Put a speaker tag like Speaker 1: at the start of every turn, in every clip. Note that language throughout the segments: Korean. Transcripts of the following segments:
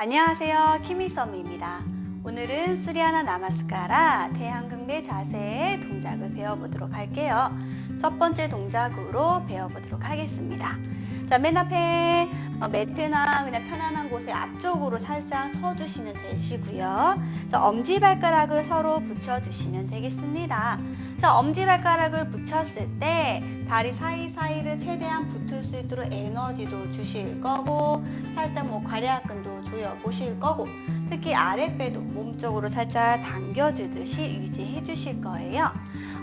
Speaker 1: 안녕하세요. 키미썸입니다. 오늘은 수리아나 나마스카라 대한근배 자세의 동작을 배워보도록 할게요. 첫 번째 동작으로 배워보도록 하겠습니다. 자, 맨 앞에 어, 매트나 그냥 편안한 곳에 앞쪽으로 살짝 서주시면 되시고요. 자, 엄지발가락을 서로 붙여주시면 되겠습니다. 자, 엄지발가락을 붙였을 때 다리 사이사이를 최대한 붙을 수 있도록 에너지도 주실 거고 살짝 뭐 괄약근도 조여 보실 거고 특히 아랫배도 몸쪽으로 살짝 당겨주듯이 유지해 주실 거예요.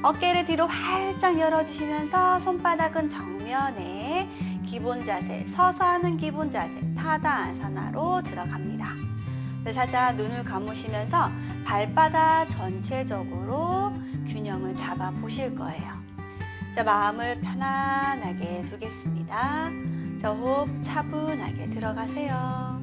Speaker 1: 어깨를 뒤로 활짝 열어주시면서 손바닥은 정면에 기본 자세, 서서 하는 기본 자세, 타다아사나로 들어갑니다. 네, 살짝 눈을 감으시면서 발바닥 전체적으로 균형을 잡아 보실 거예요. 자, 마음을 편안하게 두겠습니다. 자, 호흡 차분하게 들어가세요.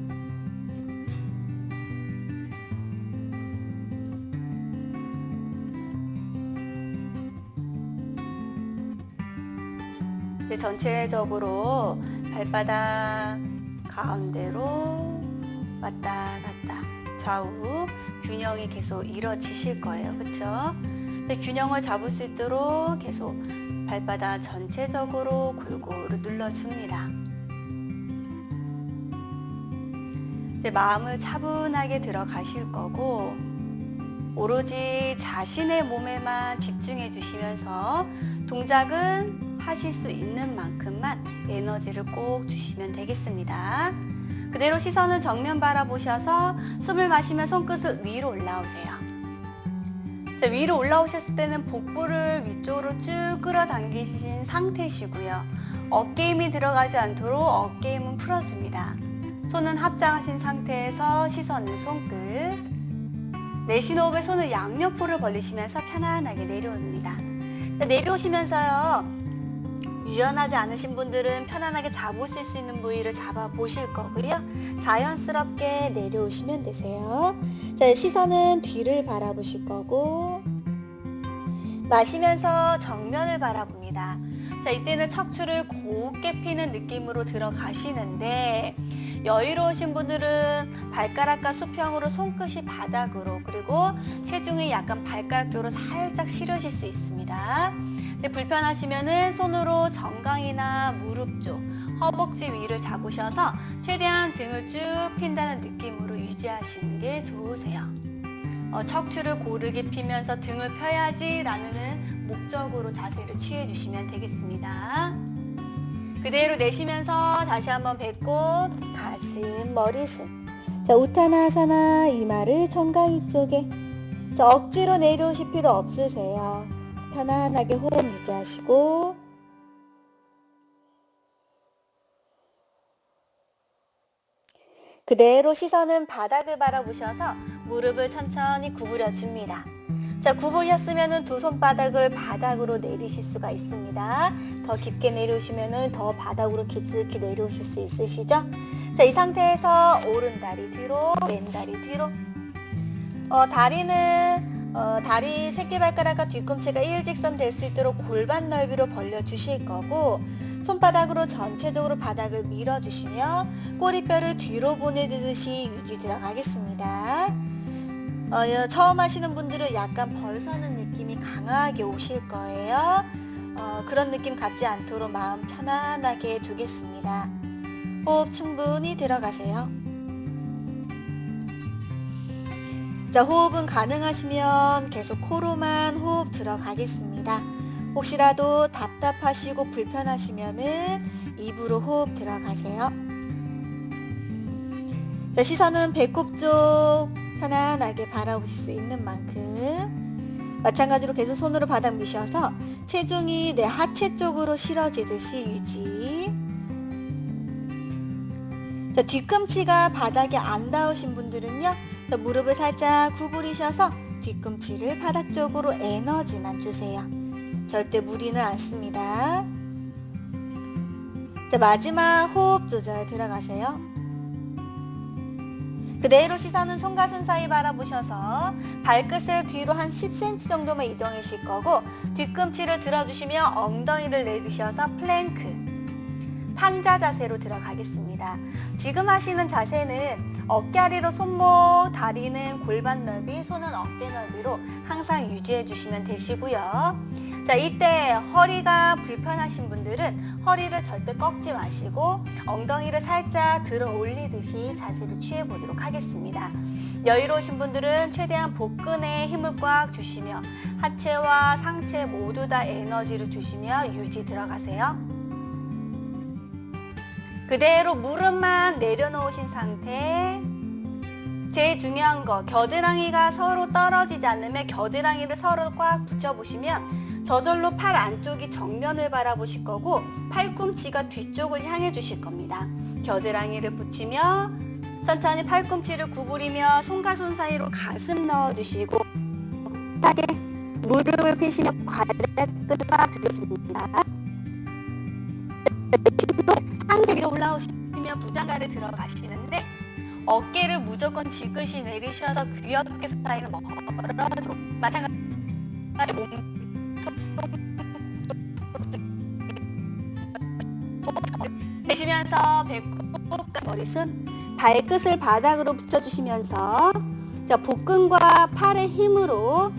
Speaker 1: 이제 전체적으로 발바닥 가운데로 왔다 갔다 좌우 균형이 계속 이루어지실 거예요. 그렇죠? 균형을 잡을 수 있도록 계속 발바닥 전체적으로 골고루 눌러줍니다. 이제 마음을 차분하게 들어가실 거고 오로지 자신의 몸에만 집중해 주시면서 동작은 하실 수 있는 만큼만 에너지를 꼭 주시면 되겠습니다. 그대로 시선을 정면 바라보셔서 숨을 마시며 손끝을 위로 올라오세요. 자, 위로 올라오셨을 때는 복부를 위쪽으로 쭉 끌어당기신 상태시고요. 어깨 힘이 들어가지 않도록 어깨 힘은 풀어줍니다. 손은 합장하신 상태에서 시선은 손끝. 내쉬는 호흡에 손을 양옆으로 벌리시면서 편안하게 내려옵니다. 자, 내려오시면서요. 유연하지 않으신 분들은 편안하게 잡으실 수 있는 부위를 잡아 보실 거고요. 자연스럽게 내려오시면 되세요. 자, 시선은 뒤를 바라보실 거고 마시면서 정면을 바라봅니다. 자, 이때는 척추를 곱게 피는 느낌으로 들어가시는데 여유로우신 분들은 발가락과 수평으로 손끝이 바닥으로 그리고 체중이 약간 발가락 쪽으로 살짝 실으실 수 있습니다. 근데 불편하시면은 손으로 정강이나 무릎 쪽, 허벅지 위를 잡으셔서 최대한 등을 쭉 핀다는 느낌으로 유지하시는 게 좋으세요. 어, 척추를 고르게 피면서 등을 펴야지 라는 목적으로 자세를 취해 주시면 되겠습니다. 그대로 내쉬면서 다시 한번 배꼽, 가슴, 머리숱. 자, 우타나사나 이마를 정강이 쪽에. 자, 억지로 내려오실 필요 없으세요. 편안하게 호흡 유지하시고 그대로 시선은 바닥을 바라보셔서 무릎을 천천히 구부려 줍니다. 자, 구부렸으면 두 손바닥을 바닥으로 내리실 수가 있습니다. 더 깊게 내려오시면 더 바닥으로 깊숙이 내려오실 수 있으시죠? 자, 이 상태에서 오른 다리 뒤로, 왼 다리 뒤로. 어, 다리는 어, 다리 새끼발가락과 뒤꿈치가 일직선 될 수 있도록 골반 넓이로 벌려주실 거고 손바닥으로 전체적으로 바닥을 밀어주시며 꼬리뼈를 뒤로 보내듯이 유지 들어가겠습니다. 어, 처음 하시는 분들은 약간 벌서는 느낌이 강하게 오실 거예요. 어, 그런 느낌 갖지 않도록 마음 편안하게 두겠습니다. 호흡 충분히 들어가세요. 자, 호흡은 가능하시면 계속 코로만 호흡 들어가겠습니다. 혹시라도 답답하시고 불편하시면은 입으로 호흡 들어가세요. 자, 시선은 배꼽 쪽 편안하게 바라보실 수 있는 만큼 마찬가지로 계속 손으로 바닥 미셔서 체중이 내 하체 쪽으로 실어지듯이 유지. 자, 뒤꿈치가 바닥에 안 닿으신 분들은요. 자, 무릎을 살짝 구부리셔서 뒤꿈치를 바닥 쪽으로 에너지만 주세요. 절대 무리는 않습니다. 자, 마지막 호흡 조절 들어가세요. 그대로 시선은 손과 손 사이 바라보셔서 발끝을 뒤로 한 10cm 정도만 이동하실 거고 뒤꿈치를 들어주시며 엉덩이를 내리셔서 플랭크 상자 자세로 들어가겠습니다. 지금 하시는 자세는 어깨 아래로 손목, 다리는 골반 넓이, 손은 어깨 넓이로 항상 유지해 주시면 되시고요. 자, 이때 허리가 불편하신 분들은 허리를 절대 꺾지 마시고 엉덩이를 살짝 들어 올리듯이 자세를 취해 보도록 하겠습니다. 여유로우신 분들은 최대한 복근에 힘을 꽉 주시며 하체와 상체 모두 다 에너지를 주시며 유지 들어가세요. 그대로 무릎만 내려놓으신 상태. 제일 중요한 거 겨드랑이가 서로 떨어지지 않으면 겨드랑이를 서로 꽉 붙여보시면 저절로 팔 안쪽이 정면을 바라보실 거고 팔꿈치가 뒤쪽을 향해 주실 겁니다. 겨드랑이를 붙이며 천천히 팔꿈치를 구부리며 손과 손 사이로 가슴 넣어주시고 하게 무릎을 펴시며 괄약근을 꽉 들여줍니다. 상체 위로 올라오시면 부장가를 들어가시는데 어깨를 무조건 지그시 내리셔서 귀 어깨 사이를 멀어지도록 마찬가지로 몸 내쉬면서 배꼽과 머리순 발끝을 바닥으로 붙여주시면서 자, 복근과 팔의 힘으로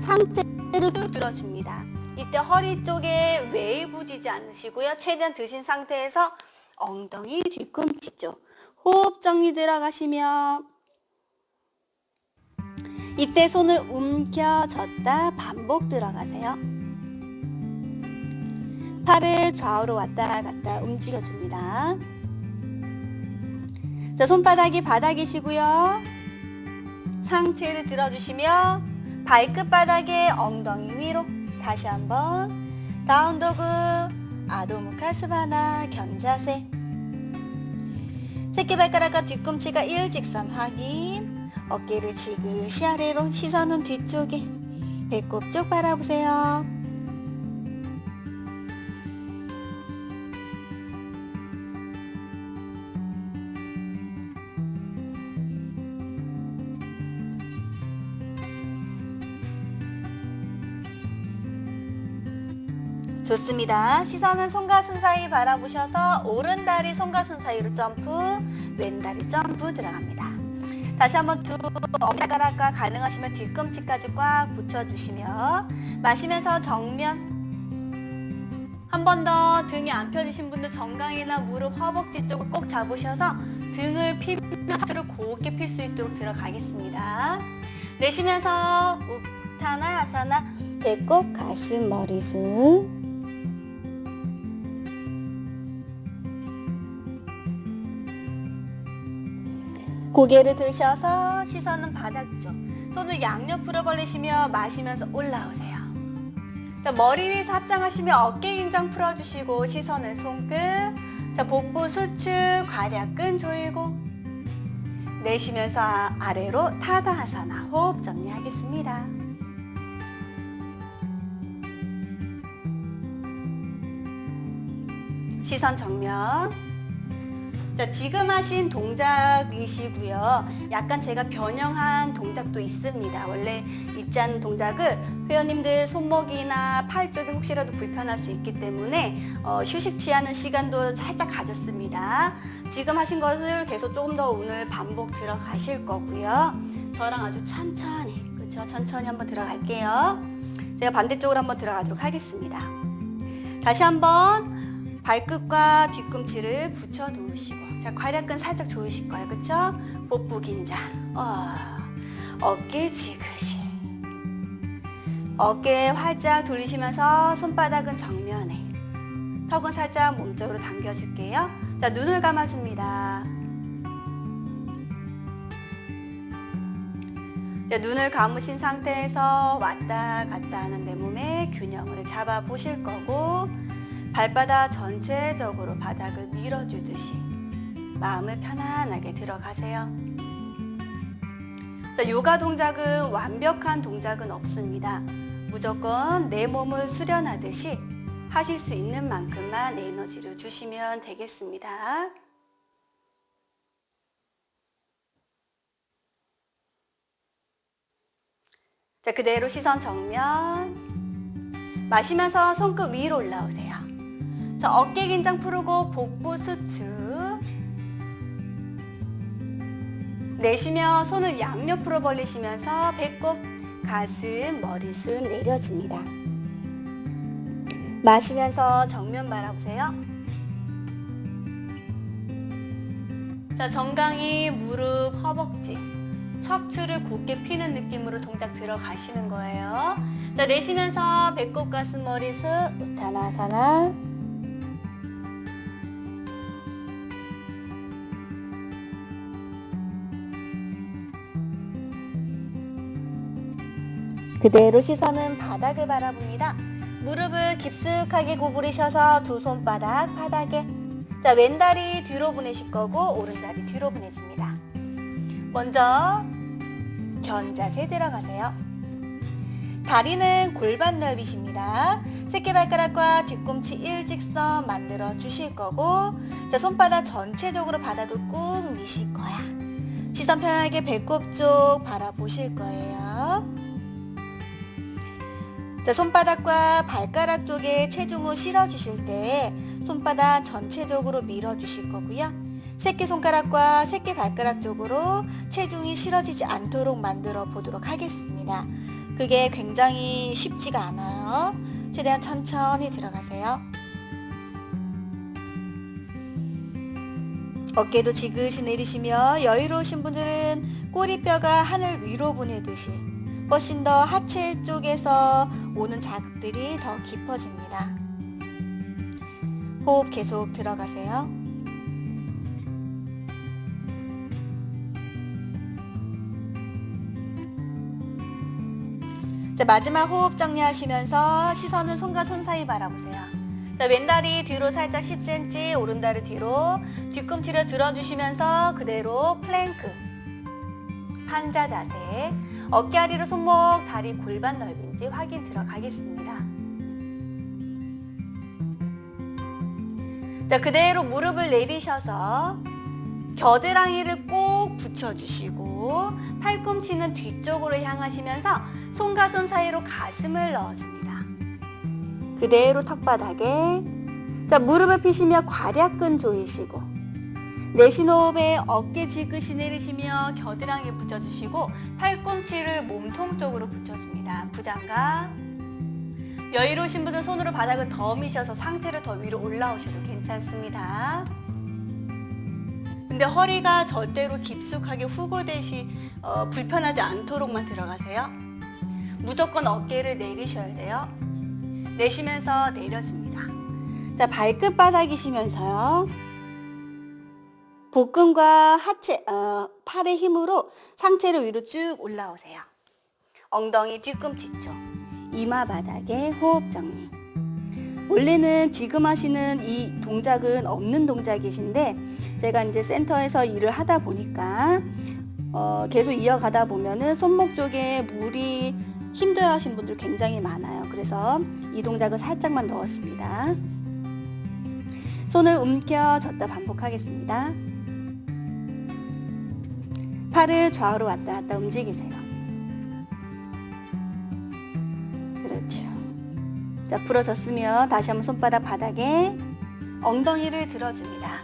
Speaker 1: 상체를 쭉 들어줍니다. 이때 허리 쪽에 웨이브지지 않으시고요. 최대한 드신 상태에서 엉덩이 뒤꿈치 쪽 호흡 정리 들어가시며 이때 손을 움켜졌다 반복 들어가세요. 팔을 좌우로 왔다 갔다 움직여줍니다. 자, 손바닥이 바닥이시고요. 상체를 들어주시며 발끝 바닥에 엉덩이 위로 다시 한번 다운도그 아도무카스바나 견자세 새끼발가락과 뒤꿈치가 일직선 확인 어깨를 지그시 아래로 시선은 뒤쪽에 배꼽 쪽 바라보세요 좋습니다. 시선은 손과 손 사이 바라보셔서 오른 다리 손과 손 사이로 점프, 왼 다리 점프 들어갑니다. 다시 한번 두 어깨가락과 가능하시면 뒤꿈치까지 꽉 붙여주시며 마시면서 정면 한 번 더 등이 안 펴지신 분들 정강이나 무릎, 허벅지 쪽을 꼭 잡으셔서 등을 피며 하체를 곱게 필 수 있도록 들어가겠습니다. 내쉬면서 우타나 아사나 배꼽, 가슴, 머리숱 고개를 드셔서 시선은 바닥 쪽. 손을 양옆으로 벌리시며 마시면서 올라오세요. 자, 머리 위에서 합장하시며 어깨 긴장 풀어주시고 시선은 손끝. 자, 복부 수축, 괄약근 조이고 내쉬면서 아래로 타다하사나 호흡 정리하겠습니다. 시선 정면. 자, 지금 하신 동작이시고요. 약간 제가 변형한 동작도 있습니다. 원래 있지 않은 동작을 회원님들 손목이나 팔 쪽에 혹시라도 불편할 수 있기 때문에 어, 휴식 취하는 시간도 살짝 가졌습니다. 지금 하신 것을 계속 조금 더 오늘 반복 들어가실 거고요. 저랑 아주 천천히, 그렇죠? 천천히 한번 들어갈게요. 제가 반대쪽으로 한번 들어가도록 하겠습니다. 다시 한번 발끝과 뒤꿈치를 붙여 놓으시고 자 괄약근 살짝 조이실 거예요. 그쵸? 복부 긴장 어, 어깨 지그시 어깨 활짝 돌리시면서 손바닥은 정면에. 턱은 살짝 몸쪽으로 당겨줄게요. 자 눈을 감아줍니다. 자, 눈을 감으신 상태에서 왔다 갔다 하는 내 몸의 균형을 잡아 보실 거고 발바닥 전체적으로 바닥을 밀어주듯이 마음을 편안하게 들어가세요. 자, 요가 동작은 완벽한 동작은 없습니다. 무조건 내 몸을 수련하듯이 하실 수 있는 만큼만 에너지를 주시면 되겠습니다. 자, 그대로 시선 정면. 마시면서 손끝 위로 올라오세요. 자, 어깨 긴장 풀고 복부 수축. 내쉬며 손을 양옆으로 벌리시면서 배꼽, 가슴, 머리숱 내려줍니다. 마시면서 정면 바라보세요. 자, 정강이 무릎, 허벅지, 척추를 곧게 피는 느낌으로 동작 들어가시는 거예요. 자, 내쉬면서 배꼽, 가슴, 머리숱, 우타나사나. 그대로 시선은 바닥을 바라봅니다. 무릎을 깊숙하게 구부리셔서 두 손바닥 바닥에 자 왼다리 뒤로 보내실 거고 오른다리 뒤로 보내줍니다. 먼저 견자세 들어가세요. 다리는 골반 넓이십니다. 새끼발가락과 뒤꿈치 일직선 만들어 주실 거고 자 손바닥 전체적으로 바닥을 꾹 미실 거야. 시선 편하게 배꼽 쪽 바라보실 거예요. 자, 손바닥과 발가락 쪽에 체중을 실어 주실 때 손바닥 전체적으로 밀어 주실 거고요. 새끼 손가락과 새끼 발가락 쪽으로 체중이 실어지지 않도록 만들어 보도록 하겠습니다. 그게 굉장히 쉽지가 않아요. 최대한 천천히 들어가세요. 어깨도 지그시 내리시며 여유로우신 분들은 꼬리뼈가 하늘 위로 보내듯이 훨씬 더 하체 쪽에서 오는 자극들이 더 깊어집니다. 호흡 계속 들어가세요. 자, 마지막 호흡 정리하시면서 시선은 손과 손 사이 바라보세요. 자, 왼다리 뒤로 살짝 10cm, 오른다리 뒤로 뒤꿈치를 들어주시면서 그대로 플랭크, 판자 자세, 어깨 아래로 손목, 다리 골반 넓은지 확인 들어가겠습니다. 자, 그대로 무릎을 내리셔서 겨드랑이를 꼭 붙여주시고 팔꿈치는 뒤쪽으로 향하시면서 손과 손 사이로 가슴을 넣어줍니다. 그대로 턱바닥에 자 무릎을 펴시며 괄약근 조이시고 내쉬는 호흡에 어깨 지그시 내리시며 겨드랑이 붙여주시고 팔꿈치를 몸통 쪽으로 붙여줍니다. 부장갑 여유로우신 분은 손으로 바닥을 더 미셔서 상체를 더 위로 올라오셔도 괜찮습니다. 근데 허리가 절대로 깊숙하게 후고되시 어, 불편하지 않도록만 들어가세요. 무조건 어깨를 내리셔야 돼요. 내쉬면서 내려줍니다. 자, 발끝 바닥이시면서요. 복근과 하체, 어, 팔의 힘으로 상체를 위로 쭉 올라오세요. 엉덩이 뒤꿈치 쪽, 이마 바닥에 호흡 정리. 원래는 지금 하시는 이 동작은 없는 동작이신데 제가 이제 센터에서 일을 하다 보니까 어, 계속 이어가다 보면은 손목 쪽에 물이 힘들어 하신 분들 굉장히 많아요. 그래서 이 동작을 살짝만 넣었습니다. 손을 움켜졌다 반복하겠습니다. 팔을 좌우로 왔다 갔다 움직이세요. 그렇죠. 자, 부러졌으면 다시 한번 손바닥 바닥에 엉덩이를 들어줍니다.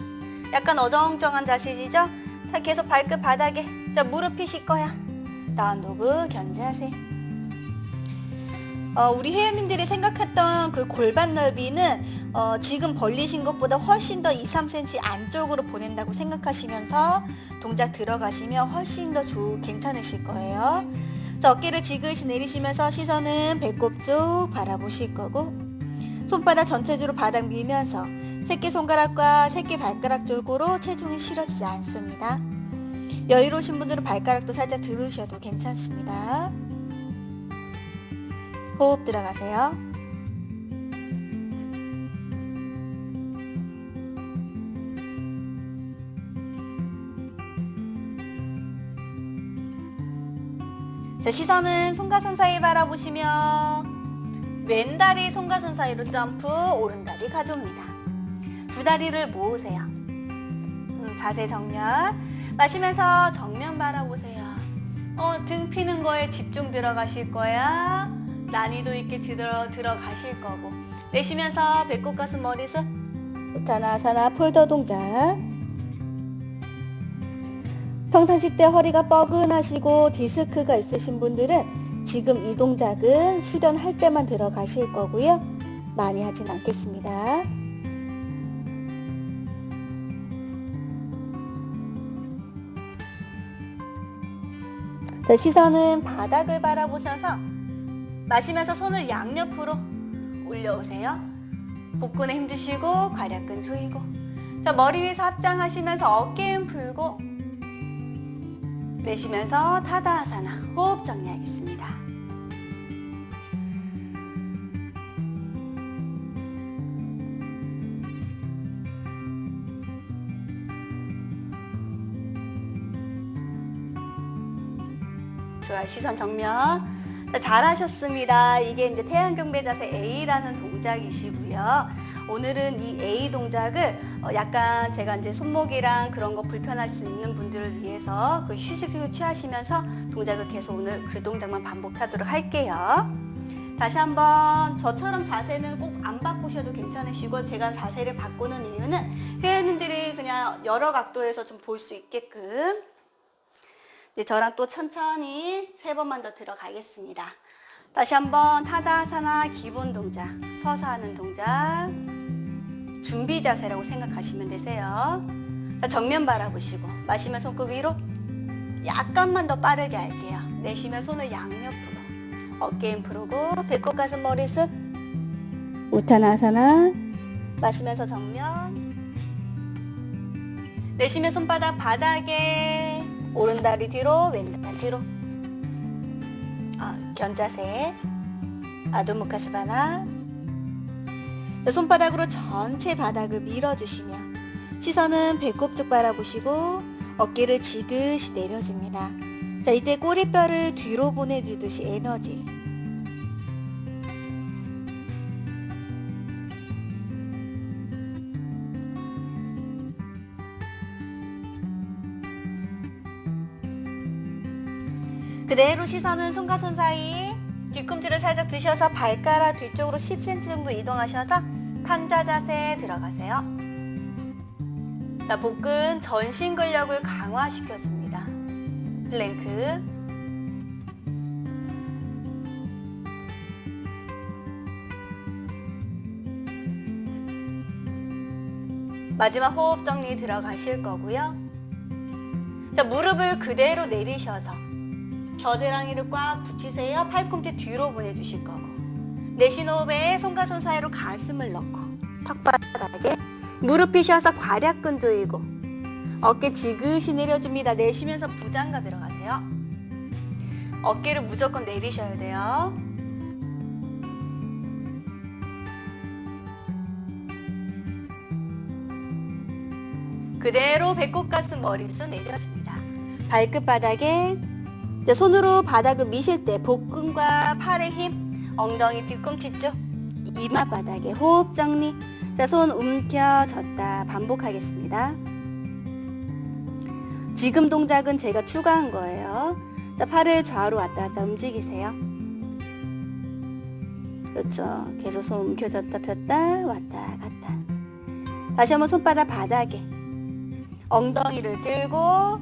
Speaker 1: 약간 어정쩡한 자세시죠? 자, 계속 발끝 바닥에. 자, 무릎 펴실 거야. 다운도그 견제하세요. 어, 우리 회원님들이 생각했던 그 골반 넓이는 어, 지금 벌리신 것보다 훨씬 더 2, 3cm 안쪽으로 보낸다고 생각하시면서 동작 들어가시면 훨씬 더 좋, 괜찮으실 거예요. 자, 어깨를 지그시 내리시면서 시선은 배꼽 쪽 바라보실 거고 손바닥 전체적으로 바닥 밀면서 새끼손가락과 새끼발가락 쪽으로 체중이 실어지지 않습니다. 여유로우신 분들은 발가락도 살짝 들으셔도 괜찮습니다. 호흡 들어가세요. 자, 시선은 손과 손 사이 바라보시며 왼다리 손과 손 사이로 점프, 오른다리 가져옵니다. 두 다리를 모으세요. 음, 자세 정렬. 마시면서 정면 바라보세요. 어, 등 피는 거에 집중 들어가실 거야. 난이도 있게 들어, 들어가실 거고. 내쉬면서 배꼽 가슴 머리숱 우타나사나 폴더 동작. 평상시 때 허리가 뻐근하시고 디스크가 있으신 분들은 지금 이 동작은 수련할 때만 들어가실 거고요. 많이 하진 않겠습니다. 자, 시선은 바닥을 바라보셔서 마시면서 손을 양옆으로 올려오세요. 복근에 힘주시고 괄약근 조이고 자 머리 위에서 합장하시면서 어깨는 풀고 내쉬면서 타다아사나 호흡 정리하겠습니다. 좋아 시선 정면 자, 잘하셨습니다. 이게 이제 태양경배 자세 A라는 동작이시고요. 오늘은 이 A 동작을 어, 약간 제가 이제 손목이랑 그런 거 불편할 수 있는 분들을 위해서 그 휴식을 취하시면서 동작을 계속 오늘 그 동작만 반복하도록 할게요. 다시 한번 저처럼 자세는 꼭 안 바꾸셔도 괜찮으시고 제가 자세를 바꾸는 이유는 회원님들이 그냥 여러 각도에서 좀 볼 수 있게끔 이제 저랑 또 천천히 세 번만 더 들어가겠습니다. 다시 한번 타다아사나 기본 동작, 서서 하는 동작, 준비 자세라고 생각하시면 되세요. 자, 정면 바라보시고 마시면 손끝 위로 약간만 더 빠르게 할게요. 내쉬면 손을 양옆으로 어깨 힘 풀고 배꼽 가슴 머리 쓱. 우타나사나 마시면서 정면. 내쉬면 손바닥 바닥에 오른다리 뒤로 왼다리 뒤로. 아, 견자세. 아두무카스바나. 자, 손바닥으로 전체 바닥을 밀어주시며 시선은 배꼽 쪽 바라보시고 어깨를 지그시 내려줍니다. 자 이때 꼬리뼈를 뒤로 보내주듯이 에너지 그대로 시선은 손과 손 사이 뒤꿈치를 살짝 드셔서 발가락 뒤쪽으로 10cm 정도 이동하셔서 판자 자세 들어가세요. 자, 복근 전신 근력을 강화시켜줍니다. 플랭크. 마지막 호흡 정리 들어가실 거고요. 자, 무릎을 그대로 내리셔서 겨드랑이를 꽉 붙이세요. 팔꿈치 뒤로 보내주실 거고. 내쉬는 호흡에 손과 손 사이로 가슴을 넣고 턱바닥에 무릎 펴셔서 괄약근 조이고 어깨 지그시 내려줍니다. 내쉬면서 부장가 들어가세요. 어깨를 무조건 내리셔야 돼요. 그대로 배꼽 가슴 머리숱 내려줍니다. 발끝 바닥에 손으로 바닥을 미실 때 복근과 팔의 힘, 엉덩이 뒤꿈치 쪽, 이마 바닥에 호흡 정리. 자, 손 움켜졌다 반복하겠습니다. 지금 동작은 제가 추가한 거예요. 자, 팔을 좌우로 왔다 갔다 움직이세요. 그렇죠. 계속 손 움켜졌다 폈다 왔다 갔다. 다시 한번 손바닥 바닥에 엉덩이를 들고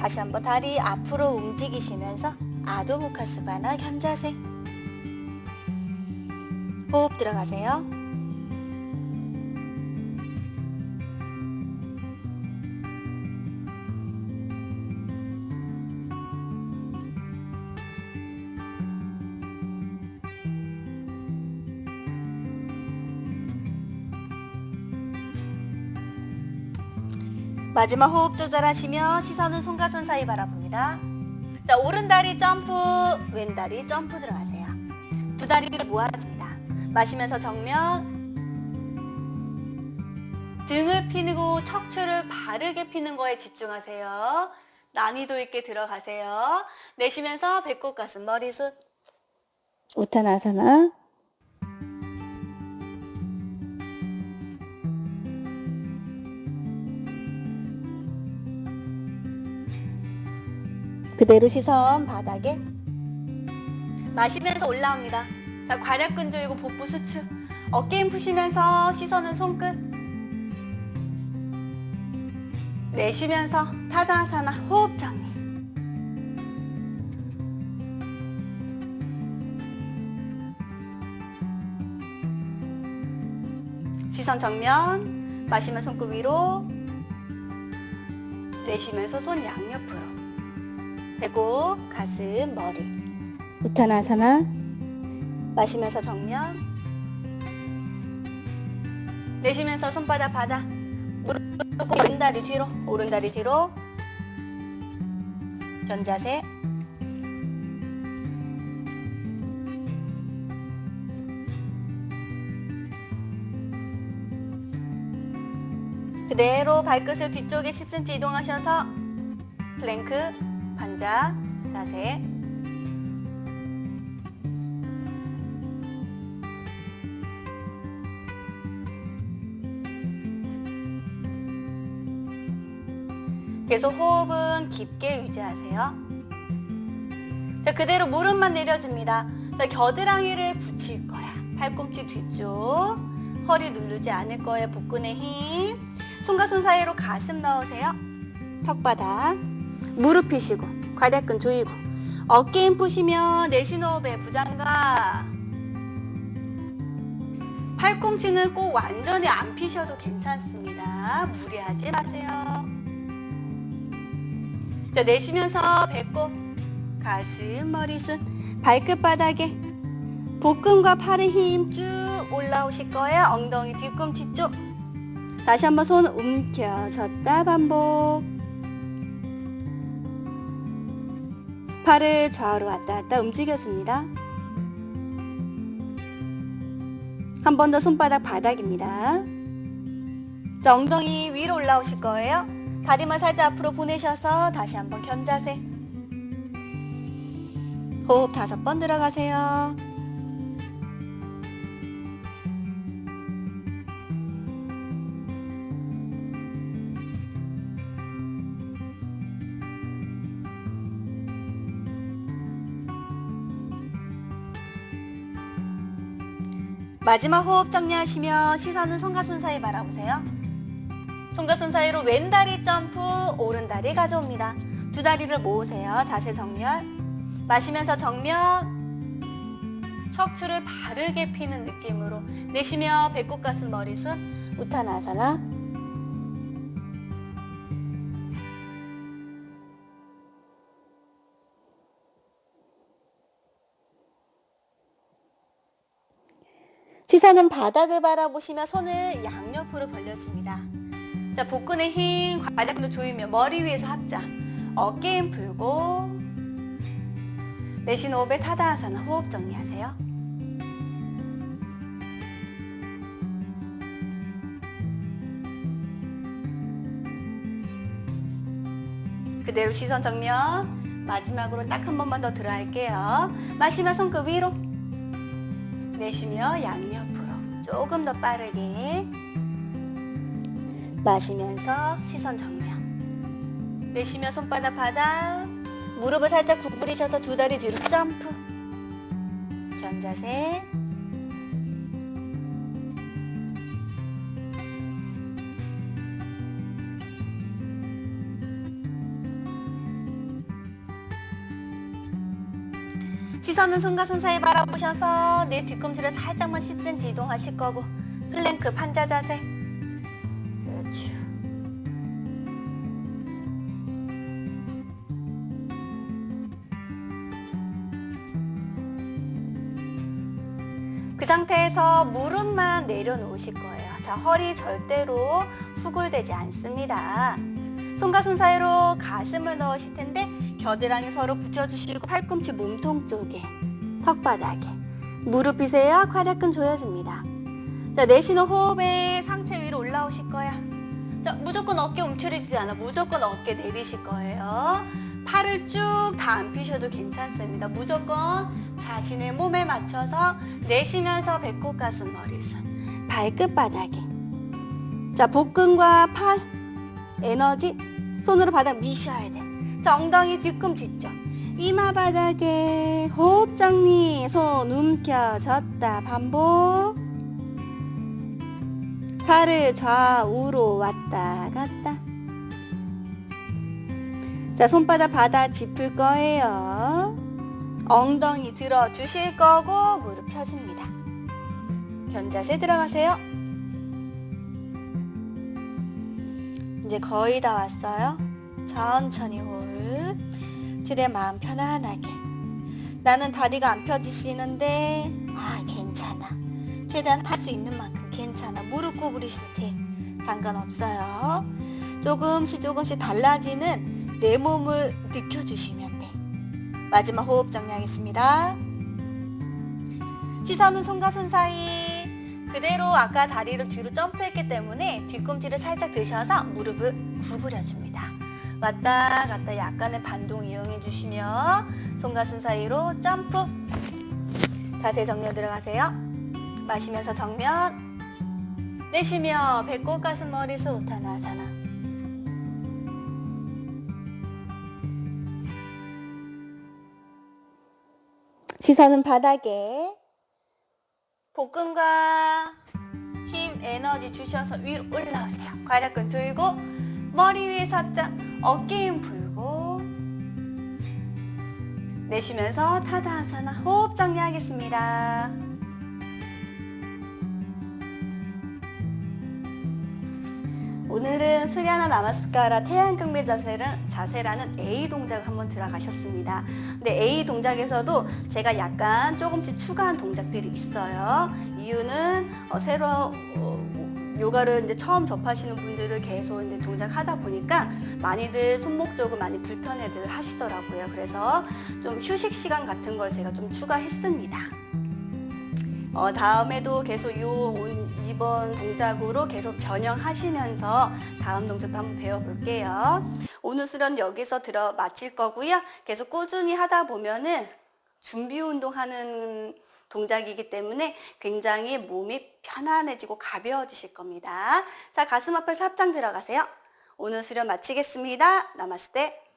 Speaker 1: 다시 한번 다리 앞으로 움직이시면서 아도무카스바나 현자세 호흡 들어가세요. 마지막 호흡 조절하시며 시선은 손과 손 사이 바라봅니다. 자, 오른 다리 점프, 왼 다리 점프 들어가세요. 두 다리를 모아줍니다. 마시면서 정면. 등을 피고 척추를 바르게 피는 거에 집중하세요. 난이도 있게 들어가세요. 내쉬면서 배꼽 가슴 머리숱. 우타나사나. 그대로 시선 바닥에 마시면서 올라옵니다. 자, 괄약근 조이고 복부 수축. 어깨 힘 푸시면서 시선은 손끝. 내쉬면서 타다아사나 호흡 정리. 시선 정면, 마시면 손끝 위로, 내쉬면서 손 양옆으로. 배꼽, 가슴, 머리. 우타나사나. 마시면서 정면. 내쉬면서 손바닥 바닥. 무릎 꿇고 왼다리 뒤로, 오른 다리 뒤로. 전자세. 그대로 발끝을 뒤쪽에 10cm 이동하셔서 플랭크, 반자, 자세. 계속 호흡은 깊게 유지하세요. 자, 그대로 무릎만 내려줍니다. 자, 겨드랑이를 붙일 거야. 팔꿈치 뒤쪽. 허리 누르지 않을 거예요. 복근의 힘. 손과 손 사이로 가슴 넣으세요. 턱바닥. 무릎 펴시고 괄약근 조이고 어깨 힘 푸시면 내쉬는 호흡에 부장가 팔꿈치는 꼭 완전히 안 피셔도 괜찮습니다. 무리하지 마세요. 자, 내쉬면서 배꼽, 가슴, 머리순, 발끝 바닥에 복근과 팔의 힘 쭉 올라오실 거예요. 엉덩이 뒤꿈치 쪽. 다시 한번 손 움켜졌다 반복. 팔을 좌우로 왔다 갔다 움직여줍니다. 한 번 더 손바닥 바닥입니다. 자, 엉덩이 위로 올라오실 거예요. 다리만 살짝 앞으로 보내셔서 다시 한번 견자세. 호흡 다섯 번 들어가세요. 마지막 호흡 정리하시면 시선은 손과 손 사이 바라보세요. 손과 손 사이로 왼다리 점프, 오른다리 가져옵니다. 두 다리를 모으세요. 자세 정렬. 마시면서 정면. 척추를 바르게 피는 느낌으로 내쉬며 배꼽 가슴 머리숱 우타나사나 시선은 바닥을 바라보시며 손을 양옆으로 벌려줍니다. 자, 복근의 힘, 괄약근도 조이며 머리 위에서 합자. 어깨 힘 풀고 내쉬는 호흡에 타다아사나 호흡 정리하세요. 그대로 시선 정면 마지막으로 딱 한 번만 더 들어갈게요. 마시며 손끝 위로 내쉬며 양옆으로 조금 더 빠르게 마시면서 시선 정면. 내쉬며 손바닥 바닥. 무릎을 살짝 구부리셔서 두 다리 뒤로 점프. 견자세 시선은 손과 손 사이 바라보셔서 내 뒤꿈치를 살짝만 10cm 이동하실 거고 플랭크 판자 자세. 그렇죠. 그 상태에서 무릎만 내려놓으실 거예요. 자 허리 절대로 후굴되지 않습니다. 손과 손 사이로 가슴을 넣으실 텐데 겨드랑이 서로 붙여주시고 팔꿈치 몸통 쪽에 턱바닥에. 무릎 펴세요. 괄약근 조여줍니다. 자 내쉬는 호흡에 상체 위로 올라오실 거야. 자 무조건 어깨 움츠리지 않아. 무조건 어깨 내리실 거예요. 팔을 쭉 다안 펴셔도 괜찮습니다. 무조건 자신의 몸에 맞춰서 내쉬면서 배꼽 가슴 머리순 발끝 바닥에. 자 복근과 팔 에너지. 손으로 바닥 미셔야 돼 자, 엉덩이 뒤꿈치 쪽. 이마 바닥에 호흡 정리. 손 움켜졌다. 반복. 팔을 좌우로 왔다 갔다. 자, 손바닥 바다 짚을 거예요. 엉덩이 들어 주실 거고 무릎 펴줍니다. 견자세 들어가세요. 이제 거의 다 왔어요. 천천히 호흡. 최대한 마음 편안하게. 나는 다리가 안 펴지시는데 아 괜찮아. 최대한 할 수 있는 만큼 괜찮아. 무릎 구부리셔도 돼. 상관없어요. 조금씩 조금씩 달라지는 내 몸을 느껴주시면 돼. 마지막 호흡 정리하겠습니다. 시선은 손과 손 사이. 그대로 아까 다리를 뒤로 점프했기 때문에 뒤꿈치를 살짝 드셔서 무릎을 구부려줍니다. 왔다 갔다 약간의 반동 이용해 주시며 손 사이로 점프. 자세 정면 들어가세요. 마시면서 정면. 내쉬며 배꼽 가슴 머리수 우타나사나. 시선은 바닥에 복근과 힘 에너지 주셔서 위로 올라오세요. 괄약근 들고 머리 위에 살짝 어깨 힘 풀고 내쉬면서 타다아사나 호흡 정리하겠습니다. 오늘은 수리아나 나마스카라 태양경배 자세는, 자세라는 A 동작을 한번 들어가셨습니다. 근데 A 동작에서도 제가 약간 조금씩 추가한 동작들이 있어요. 이유는 어, 새로 어, 요가를 이제 처음 접하시는 분들을 계속 이제 동작하다 보니까 많이들 손목 쪽은 많이 불편해들 하시더라고요. 그래서 좀 휴식 시간 같은 걸 제가 좀 추가했습니다. 어, 다음에도 계속 요 오- 이번 동작으로 계속 변형하시면서 다음 동작도 한번 배워볼게요. 오늘 수련 여기서 들어 마칠 거고요. 계속 꾸준히 하다 보면은 준비 운동하는 동작이기 때문에 굉장히 몸이 편안해지고 가벼워지실 겁니다. 자, 가슴 앞에서 합장 들어가세요. 오늘 수련 마치겠습니다. 나마스테.